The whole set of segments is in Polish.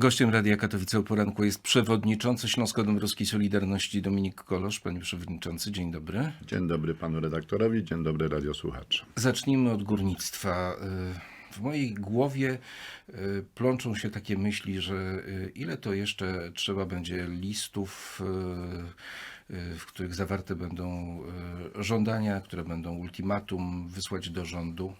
Gościem Radia Katowice o poranku jest przewodniczący Śląsko-Dąbrowskiej Solidarności Dominik Kolosz. Panie przewodniczący, dzień dobry. Dzień dobry panu redaktorowi, dzień dobry radiosłuchacze. Zacznijmy od górnictwa. Y, W mojej głowie y, plączą się takie myśli, że y, ile to jeszcze trzeba będzie listów, w których zawarte będą żądania, które będą ultimatum wysłać do rządu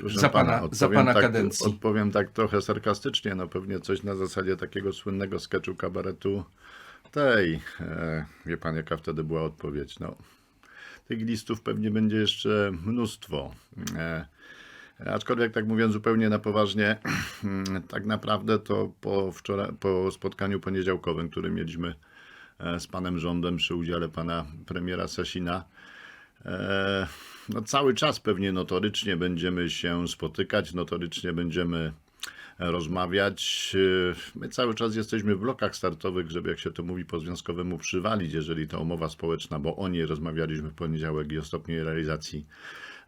Proszę za pana, za odpowiem pana tak, kadencji. Odpowiem tak trochę sarkastycznie, no pewnie coś na zasadzie takiego słynnego sketchu kabaretu tej. E, wie pan, jaka wtedy była odpowiedź? No, tych listów pewnie będzie jeszcze mnóstwo. E, Aczkolwiek, tak mówiąc zupełnie na poważnie, tak naprawdę to po, wczoraj, po spotkaniu poniedziałkowym, które mieliśmy e, z panem rządem przy udziale pana premiera Sasina, no cały czas pewnie notorycznie będziemy się spotykać, notorycznie będziemy rozmawiać. E, My cały czas jesteśmy w blokach startowych, żeby, jak się to mówi po związkowemu, przywalić, jeżeli ta umowa społeczna, bo o niej rozmawialiśmy w poniedziałek i o stopniu jej realizacji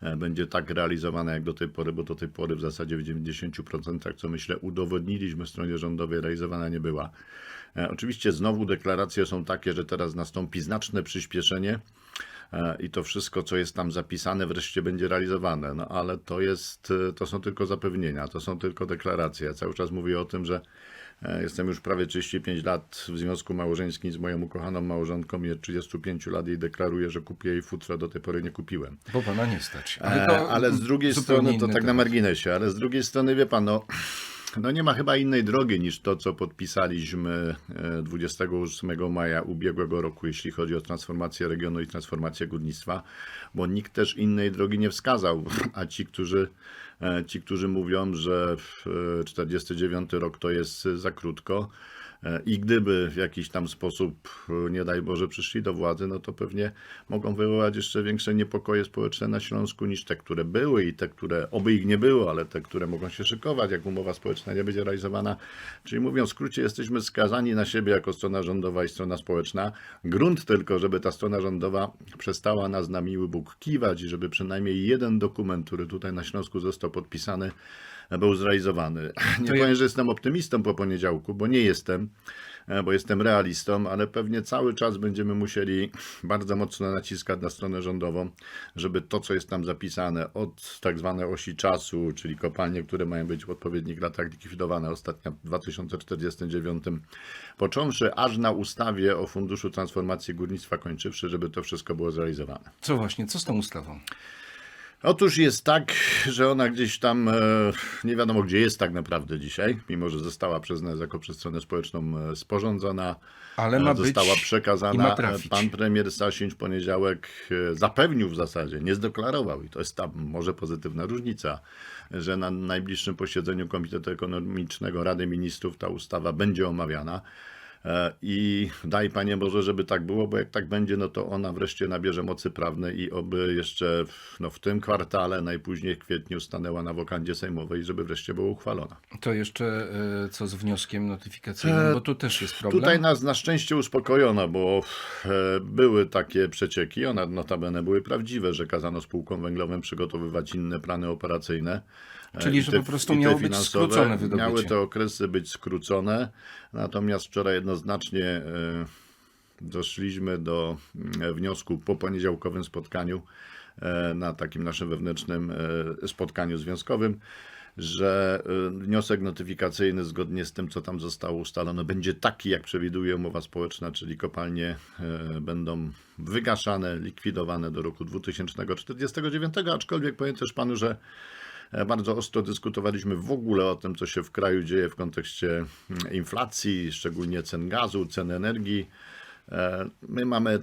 e, będzie tak realizowana jak do tej pory, bo do tej pory w zasadzie w 90%, co myślę udowodniliśmy stronie rządowej, realizowana nie była. E, Oczywiście znowu deklaracje są takie, że teraz nastąpi znaczne przyspieszenie e, i to wszystko, co jest tam zapisane, wreszcie będzie realizowane. No ale to jest, e, to są tylko zapewnienia, to są tylko deklaracje. Ja cały czas mówię o tym, że e, jestem już prawie 35 lat w związku małżeńskim z moją ukochaną małżonką i od 35 lat jej deklaruję, że kupię jej futro, do tej pory nie kupiłem. Bo pana nie stać. Ale, E, ale z drugiej strony, to tak na temat. marginesie, ale z drugiej strony, wie pan, no, no nie ma chyba innej drogi niż to, co podpisaliśmy e, 28 maja ubiegłego roku, jeśli chodzi o transformację regionu i transformację górnictwa, bo nikt też innej drogi nie wskazał, a ci, którzy e, Ci, którzy mówią, że w, e, 49 rok to jest za krótko e, i gdyby w jakiś tam sposób, e, nie daj Boże, przyszli do władzy, no to pewnie mogą wywołać jeszcze większe niepokoje społeczne na Śląsku niż te, które były i te, które, oby ich nie było, ale te, które mogą się szykować, jak umowa społeczna nie będzie realizowana. Czyli mówiąc w skrócie, jesteśmy skazani na siebie jako strona rządowa i strona społeczna. Grunt tylko, żeby ta strona rządowa przestała nas na miły Bóg kiwać i żeby przynajmniej jeden dokument, który tutaj na Śląsku został podpisany, był zrealizowany. Nie To powiem, ja- że jestem optymistą po poniedziałku, bo nie jestem, e, bo jestem realistą, ale pewnie cały czas będziemy musieli bardzo mocno naciskać na stronę rządową, żeby to, co jest tam zapisane od tak zwanej osi czasu, czyli kopalnie, które mają być w odpowiednich latach likwidowane, ostatnia w 2049, począwszy aż na ustawie o Funduszu Transformacji Górnictwa kończywszy, żeby to wszystko było zrealizowane. Co właśnie, co z tą ustawą? Otóż jest tak, że ona gdzieś tam, e, nie wiadomo gdzie jest tak naprawdę dzisiaj, mimo że została przez nas jako przez stronę społeczną e, sporządzona, Ale e, ma została być przekazana. ma E. Pan premier Sasiń w poniedziałek e, zapewnił w zasadzie, nie zdeklarował i to jest ta może pozytywna różnica, że na najbliższym posiedzeniu Komitetu Ekonomicznego Rady Ministrów ta ustawa będzie omawiana. I daj Panie Boże, żeby tak było, bo jak tak będzie, no to ona wreszcie nabierze mocy prawnej i oby jeszcze w, no, w tym kwartale, najpóźniej w kwietniu, stanęła na wokandzie sejmowej, żeby wreszcie była uchwalona. To jeszcze e, co z wnioskiem notyfikacyjnym, E, bo tu też jest problem. Tutaj nas na szczęście uspokojono, bo e, były takie przecieki, one notabene były prawdziwe, że kazano spółkom węglowym przygotowywać inne plany operacyjne. E, Czyli, że te- po prostu miało być skrócone wydobycie. Miały te okresy być skrócone, natomiast wczoraj jednoznacznie e, doszliśmy do mm, wniosku po poniedziałkowym spotkaniu, e, na takim naszym wewnętrznym spotkaniu związkowym, że wniosek notyfikacyjny zgodnie z tym, co tam zostało ustalone, będzie taki, jak przewiduje umowa społeczna, czyli kopalnie będą wygaszane, likwidowane do roku 2049, aczkolwiek powiem też panu, że Bardzo ostro dyskutowaliśmy w ogóle o tym, co się w kraju dzieje w kontekście mm, inflacji, szczególnie cen gazu, cen energii. E, My mamy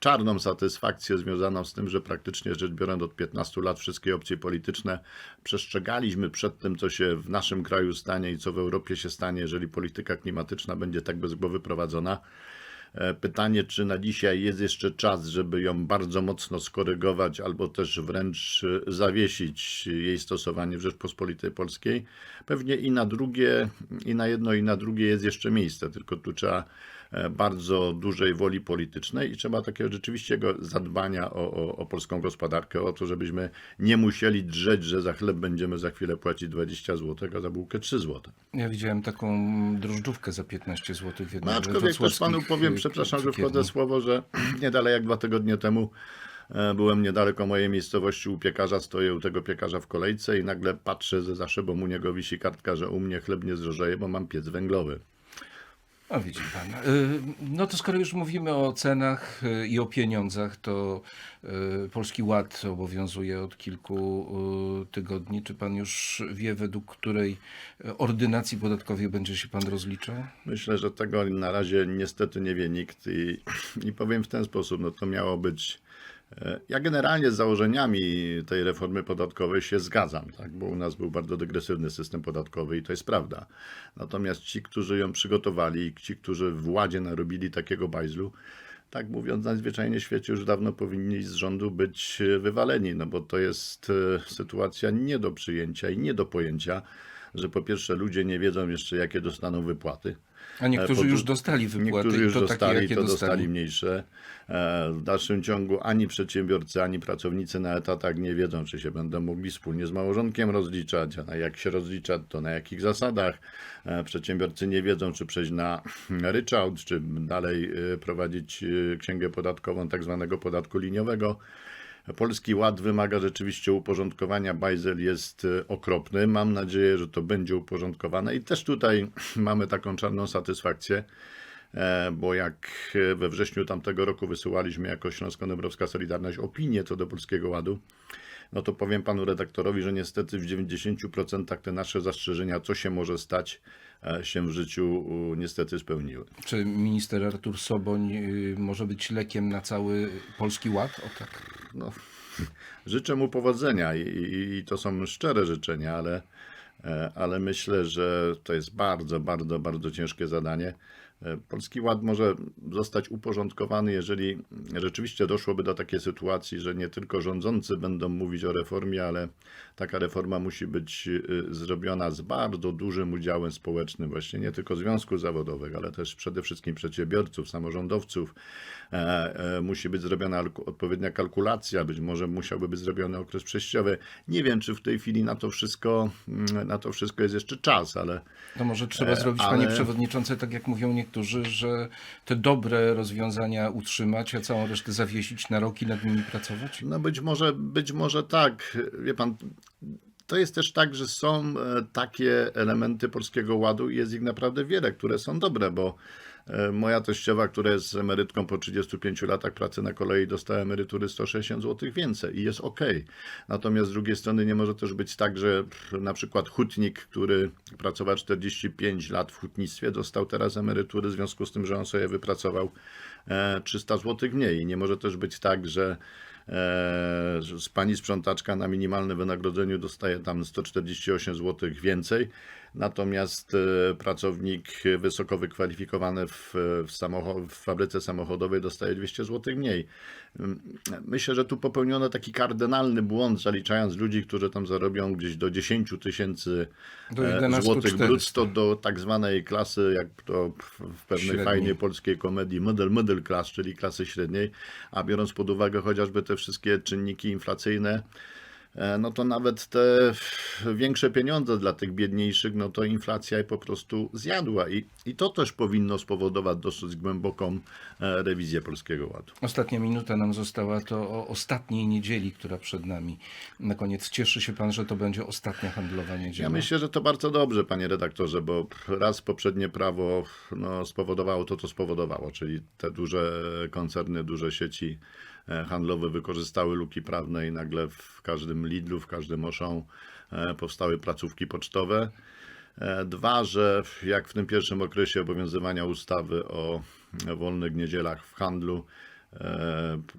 czarną satysfakcję związaną z tym, że praktycznie rzecz biorąc od 15 lat wszystkie opcje polityczne przestrzegaliśmy przed tym, co się w naszym kraju stanie i co w Europie się stanie, jeżeli polityka klimatyczna będzie tak bez głowy prowadzona. E, Pytanie, czy na dzisiaj jest jeszcze czas, żeby ją bardzo mocno skorygować, albo też wręcz e, zawiesić jej stosowanie w Rzeczpospolitej Polskiej. Pewnie i na drugie, i na jedno, i na drugie jest jeszcze miejsce, tylko tu trzeba bardzo dużej woli politycznej i trzeba takiego rzeczywistego zadbania o, o, o polską gospodarkę, o to, żebyśmy nie musieli drzeć, że za chleb będziemy za chwilę płacić 20 zł, a za bułkę 3 zł. Ja widziałem taką drożdżówkę za 15 zł w jednym No aczkolwiek też panu powiem, przepraszam, że wchodzę słowo, że nie dalej jak dwa tygodnie temu e, byłem niedaleko mojej miejscowości u piekarza, stoję u tego piekarza w kolejce i nagle patrzę, że za szybą u niego wisi kartka, że u mnie chleb nie zdrożeje, bo mam piec węglowy. O, widzi pan. Y, No to skoro już mówimy o cenach y, i o pieniądzach, to y, Polski Ład obowiązuje od kilku tygodni. Czy pan już wie, według której ordynacji podatkowej będzie się pan rozliczał? Myślę, że tego na razie niestety nie wie nikt i, i powiem w ten sposób, no to miało być. E, Ja generalnie z założeniami tej reformy podatkowej się zgadzam, tak, bo u nas był bardzo degresywny system podatkowy i to jest prawda. Natomiast ci, którzy ją przygotowali, ci, którzy w Ładzie narobili takiego bajzlu, tak mówiąc najzwyczajniej w świecie już dawno powinni z rządu być e, wywaleni, no bo to jest e, sytuacja nie do przyjęcia i nie do pojęcia, że po pierwsze ludzie nie wiedzą jeszcze jakie dostaną wypłaty. A niektórzy po dru- już dostali wypłaty Niektórzy już to dostali, takie, jakie to dostali. dostali mniejsze. E, W dalszym ciągu ani przedsiębiorcy, ani pracownicy na etatach nie wiedzą, czy się będą mogli wspólnie z małżonkiem rozliczać, a jak się rozlicza, to na jakich zasadach. E, Przedsiębiorcy nie wiedzą, czy przejść na ryczałt, czy dalej e, prowadzić księgę podatkową tak zwanego podatku liniowego. Polski Ład wymaga rzeczywiście uporządkowania. Bajzel jest e, okropny. Mam nadzieję, że to będzie uporządkowane i też tutaj mamy taką czarną satysfakcję, e, bo jak e, we wrześniu tamtego roku wysyłaliśmy jako Śląsko-Dąbrowska Solidarność opinię co do Polskiego Ładu, no to powiem panu redaktorowi, że niestety w 90% te nasze zastrzeżenia, co się może stać, się w życiu niestety spełniły. Czy minister Artur Soboń y, może być lekiem na cały Polski Ład? O tak. No, życzę mu powodzenia i, i, i to są szczere życzenia, ale, e, ale myślę, że to jest bardzo, bardzo, bardzo ciężkie zadanie. E, Polski Ład może zostać uporządkowany, jeżeli rzeczywiście doszłoby do takiej sytuacji, że nie tylko rządzący będą mówić o reformie, ale taka reforma musi być y, zrobiona z bardzo dużym udziałem społecznym, właśnie nie tylko związków zawodowych, ale też przede wszystkim przedsiębiorców, samorządowców. E, e, Musi być zrobiona odpowiednia kalkulacja, być może musiałby być zrobiony okres przejściowy. Nie wiem, czy w tej chwili na to wszystko, mm, na to wszystko jest jeszcze czas, ale To może trzeba E, zrobić, ale- panie przewodniczący, tak jak mówią niektórzy, że te dobre rozwiązania utrzymać, a całą resztę zawiesić na rok i nad nimi pracować? No być może, być może tak. Wie pan, to jest też tak, że są e, takie elementy Polskiego Ładu i jest ich naprawdę wiele, które są dobre, bo moja teściowa, która jest emerytką po 35 latach pracy na kolei, dostała emerytury 160 zł więcej i jest ok. Natomiast z drugiej strony nie może też być tak, że na przykład hutnik, który pracował 45 lat w hutnictwie, dostał teraz emerytury w związku z tym, że on sobie wypracował e, 300 zł mniej. I nie może też być tak, że e, pani sprzątaczka na minimalnym wynagrodzeniu dostaje tam 148 zł więcej, natomiast e, pracownik wysoko wykwalifikowany w, w, w fabryce samochodowej dostaje 200 zł mniej. Mm, Myślę, że tu popełniono taki kardynalny błąd, zaliczając ludzi, którzy tam zarobią gdzieś do 10 tysięcy e, 11 złotych 400. brutto do tak zwanej klasy, jak to w- w pewnej Średniej. fajnej polskiej komedii middle, middle class, czyli klasy średniej, a biorąc pod uwagę chociażby te wszystkie czynniki inflacyjne, e, no to nawet te większe pieniądze dla tych biedniejszych, no to inflacja je po prostu zjadła i, i to też powinno spowodować dosyć głęboką e, rewizję Polskiego Ładu. Ostatnia minuta nam została to o ostatniej niedzieli, która przed nami. Na koniec cieszy się pan, że to będzie ostatnia handlowa niedziela. Ja myślę, że to bardzo dobrze, panie redaktorze, bo raz poprzednie prawo no, spowodowało to, co spowodowało, czyli te duże koncerny, duże sieci handlowe wykorzystały luki prawne i nagle w każdym Lidlu, w każdym Auchan e, powstały placówki pocztowe. E, Dwa, że jak w tym pierwszym okresie obowiązywania ustawy o wolnych niedzielach w handlu, E,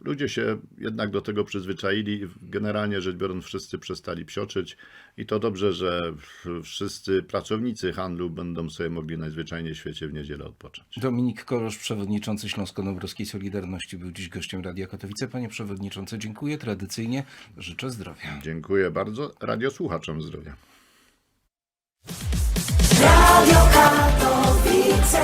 Ludzie się jednak do tego przyzwyczaili. Generalnie rzecz biorąc, wszyscy przestali psioczyć i to dobrze, że wszyscy pracownicy handlu będą sobie mogli najzwyczajniej w świecie w niedzielę odpocząć. Dominik Korosz, przewodniczący Śląsko-Nowroskiej Solidarności, był dziś gościem Radia Katowice. Panie przewodniczący, dziękuję. Tradycyjnie życzę zdrowia. Dziękuję bardzo. Radiosłuchaczom zdrowia. Radio Katowice.